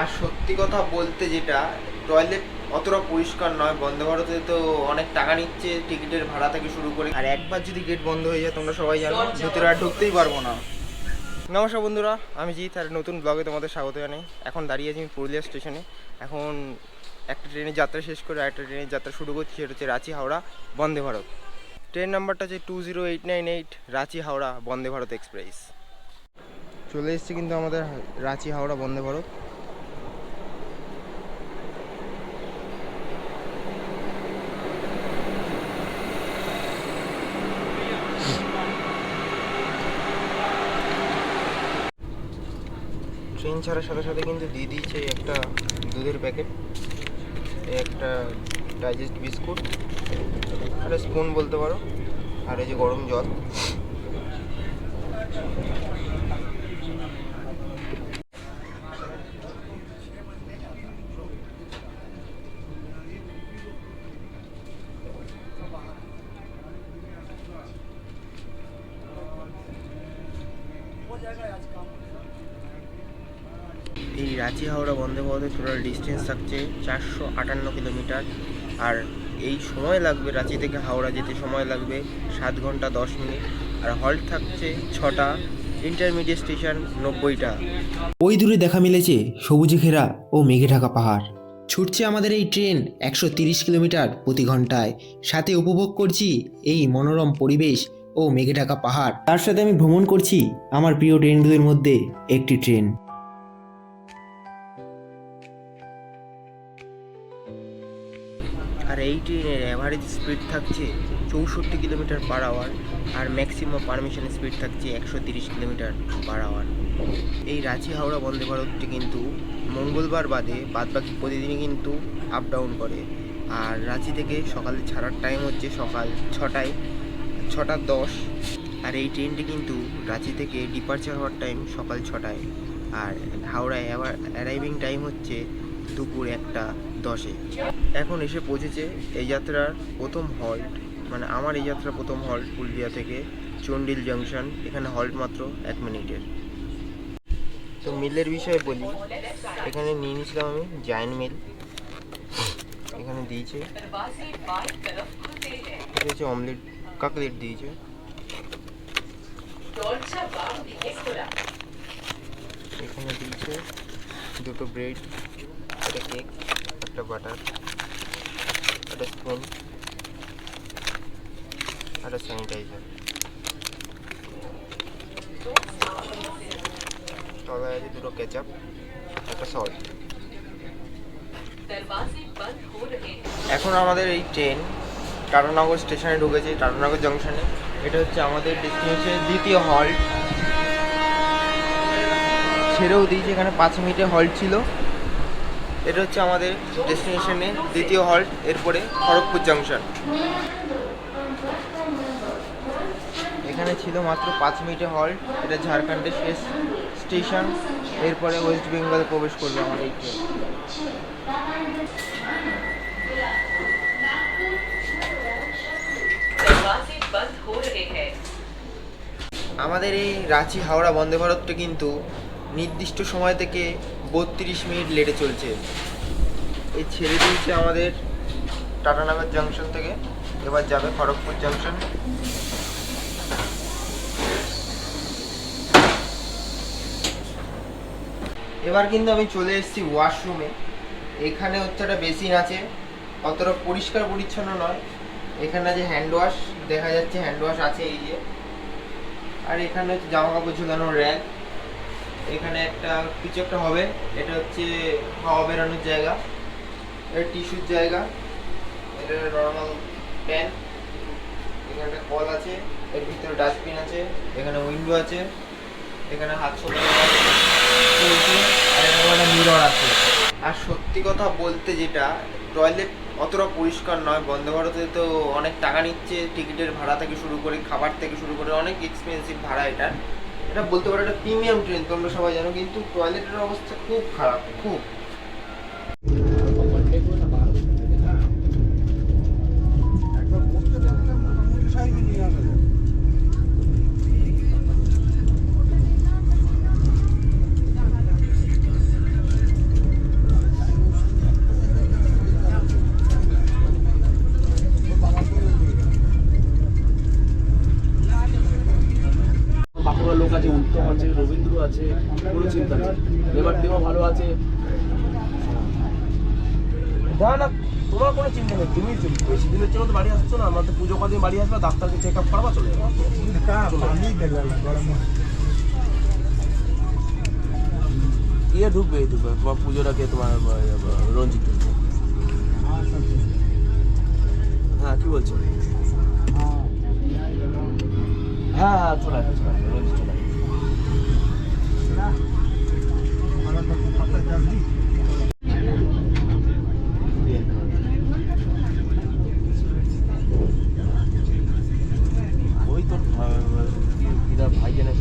আর সত্যি কথা বলতে যেটা টয়লেট অতটা পরিষ্কার নয়। বন্দে ভারতে তো অনেক টাকা নিচ্ছে টিকিটের ভাড়া থেকে শুরু করে। আর একবার যদি গেট বন্ধ হয়ে যায় তোমরা সবাই জানো ভিতরে আর ঢুকতেই পারব না। নমস্কার বন্ধুরা আমি জিৎ আর নতুন ব্লগে তোমাদের স্বাগত জানাই। এখন দাঁড়িয়ে আছি আমি পুরুলিয়া স্টেশনে এখন একটা ট্রেনের যাত্রা শেষ করে আরেকটা ট্রেনের যাত্রা শুরু করছি সেটা হচ্ছে রাঁচি হাওড়া বন্দে ভারত। ট্রেন নাম্বারটা হচ্ছে two zero eight nine eight Ranchi Howrah Vande Bharat express চলে এসেছে কিন্তু আমাদের রাঁচি হাওড়া বন্দে ভারত ট্রেন ছাড়ার সাথে সাথে কিন্তু দিয়ে দিয়েছে একটা দুধের প্যাকেট একটা ডাইজেস্ট বিস্কুট আর স্পুন বলতে পারো, আর এই যে গরম জল। এই রাঁচি হাওড়া বন্দে ভারতের টোটাল ডিস্টেন্স থাকছে চারশো আটান্ন কিলোমিটার আর এই সময় লাগবে রাঁচি থেকে হাওড়া যেতে সময় লাগবে সাত ঘণ্টা দশ মিনিট। আর হল্ট থাকছে ছটা ইন্টারমিডিয়েট স্টেশন নব্বইটা। ওই দূরে দেখা মিলেছে সবুজে ঘেরা ও মেঘে ঢাকা পাহাড়। ছুটছে আমাদের এই ট্রেন একশো তিরিশ কিলোমিটার প্রতি ঘন্টায়। সাথে উপভোগ করছি এই মনোরম পরিবেশ ও মেঘে ঢাকা পাহাড়। তার সাথে আমি ভ্রমণ করছি আমার প্রিয় ট্রেনগুলোর মধ্যে একটি ট্রেন এই ট্রেনের অ্যাভারেজ স্পিড থাকছে চৌষট্টি কিলোমিটার পার আওয়ার আর ম্যাক্সিমাম পারমিশন স্পিড থাকছে একশো তিরিশ কিলোমিটার পার আওয়ার এই রাঁচি, হাওড়া, বন্দে ভারতটি কিন্তু মঙ্গলবার বাদে বাদবাকি প্রতিদিনই কিন্তু আপ ডাউন করে। আর রাঁচি থেকে সকালে ছাড়ার টাইম হচ্ছে সকাল ছটায়, ছটা দশ। আর এই ট্রেনটি কিন্তু রাঁচি থেকে ডিপার্চার হওয়ার টাইম সকাল ছটায়। আর হাওড়ায় অ্যারাইভিং টাইম হচ্ছে দুপুর একটা, দশে। এখন এসে পৌঁছেছে এই যাত্রার প্রথম হল্ট মানে আমার এই যাত্রার প্রথম হল্ট পুরুলিয়া থেকে চন্ডিল জাংশন এখানে হল্ট মাত্র এক মিনিটের। তো মিলের বিষয়ে বলি, এখানে নিয়ে নিয়েছিলাম আমি জায়েন্ট মিল এখানে দিয়েছে হচ্ছে অমলেট কাকলেট দিয়েছে। এখানে দিয়েছে দুটো ব্রেড একটা কেক একটা বাটার একটা স্পুন একটা স্যানিটাইজার তলায় আছে দুটো কেচাপ একটা সল্ট এখন আমাদের এই ট্রেন টাটানগর স্টেশনে ঢুকেছে টাটানগর জংশনে এটা হচ্ছে আমাদের ডেস্টিনেশনের দ্বিতীয় হল্ট ছেড়েও দিয়েছে, এখানে পাঁচ মিনিটে হল্ট ছিল। এটা হচ্ছে আমাদের ডেস্টিনেশনে দ্বিতীয় হল্ট এরপরে খড়গপুর জাংশন এখানে ছিল মাত্র পাঁচ মিনিটে হল্ট এটা ঝাড়খণ্ডের শেষ স্টেশন এরপরে ওয়েস্ট বেঙ্গলে প্রবেশ করবে আমাদের এই ট্রেন আমাদের এই রাঁচি হাওড়া বন্দে ভারতটা কিন্তু নির্দিষ্ট সময় থেকে বত্রিশ মিনিট লেটে চলছে। এই ছেড়ে দিয়েছে আমাদের টাটানগর জাংশন থেকে। এবার যাবে খড়গপুর জাংশন এবার কিন্তু আমি চলে এসেছি ওয়াশরুমে এখানে হচ্ছে একটা বেসিন আছে। অতটা পরিষ্কার পরিচ্ছন্ন নয়। এখানে যে হ্যান্ড ওয়াশ দেখা যাচ্ছে হ্যান্ড ওয়াশ আছে এই যে। আর এখানে হচ্ছে জামা কাপড় ঝুলানোর র্যাক এখানে একটা, কিছু একটা হবে। এটা হচ্ছে হাওয়া বেরানোর জায়গা। এটা টিস্যুর জায়গা। এটা নর্মাল প্যান এখানে একটা কল আছে। এর ভিতরে ডাস্টবিন আছে। এখানে উইন্ডো আছে। এখানে হাত আর মিরর আছে। আর সত্যি কথা বলতে যেটা টয়লেট অতটা পরিষ্কার নয়। বন্দে ভারতে তো অনেক টাকা নিচ্ছে। টিকিটের ভাড়া থেকে শুরু করে, খাবার থেকে শুরু করে অনেক এক্সপেন্সিভ ভাড়া এটা এটা বলতে পারো একটা প্রিমিয়াম ট্রেন, তোমরা সবাই জানো, কিন্তু টয়লেটের অবস্থা খুব খারাপ, খুব। আছে না না তোমার কোনো চিন্তা নেই তুমি বেশি দিনের জন্য তো বাড়ি আসছো না আমরা তো পুজো কদিন বাড়ি আসবে ডাক্তারকে চেক আপ করাবা চলে যাবে। ইয়ে ঢুকবে এই ঢুকবে? তোমার পুজোটাকে তোমার রঞ্জিত? হ্যাঁ কি বলছো? হ্যাঁ হ্যাঁ চলে আসবে চলে আসবে রঞ্জিত চলে আসবে ওই তোর দিদা ভাই জানে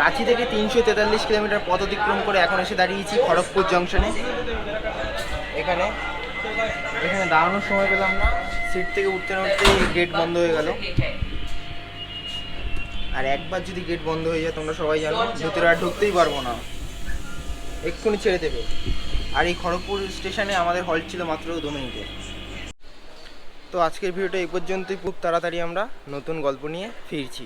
রাঁচি থেকে তিনশো তেতাল্লিশ কিলোমিটার পথ অতিক্রম করে এখন এসে দাঁড়িয়েছি খড়গপুর জংশনে। এখানে এখানে দাঁড়ানোর সময় পেলাম না। সিট থেকে উঠতে না উঠতেই গেট বন্ধ হয়ে গেল। আর একবার যদি গেট বন্ধ হয়ে যায়, তোমরা সবাই জানো, ভেতরে আর ঢুকতেই পারব না। এক্ষুনি ছেড়ে দেবে। আর এই খড়গপুর স্টেশনে আমাদের হল্ট ছিল মাত্র দু মিনিটে। তো আজকের ভিডিওটা এই পর্যন্তই। খুব তাড়াতাড়ি আমরা নতুন গল্প নিয়ে ফিরছি।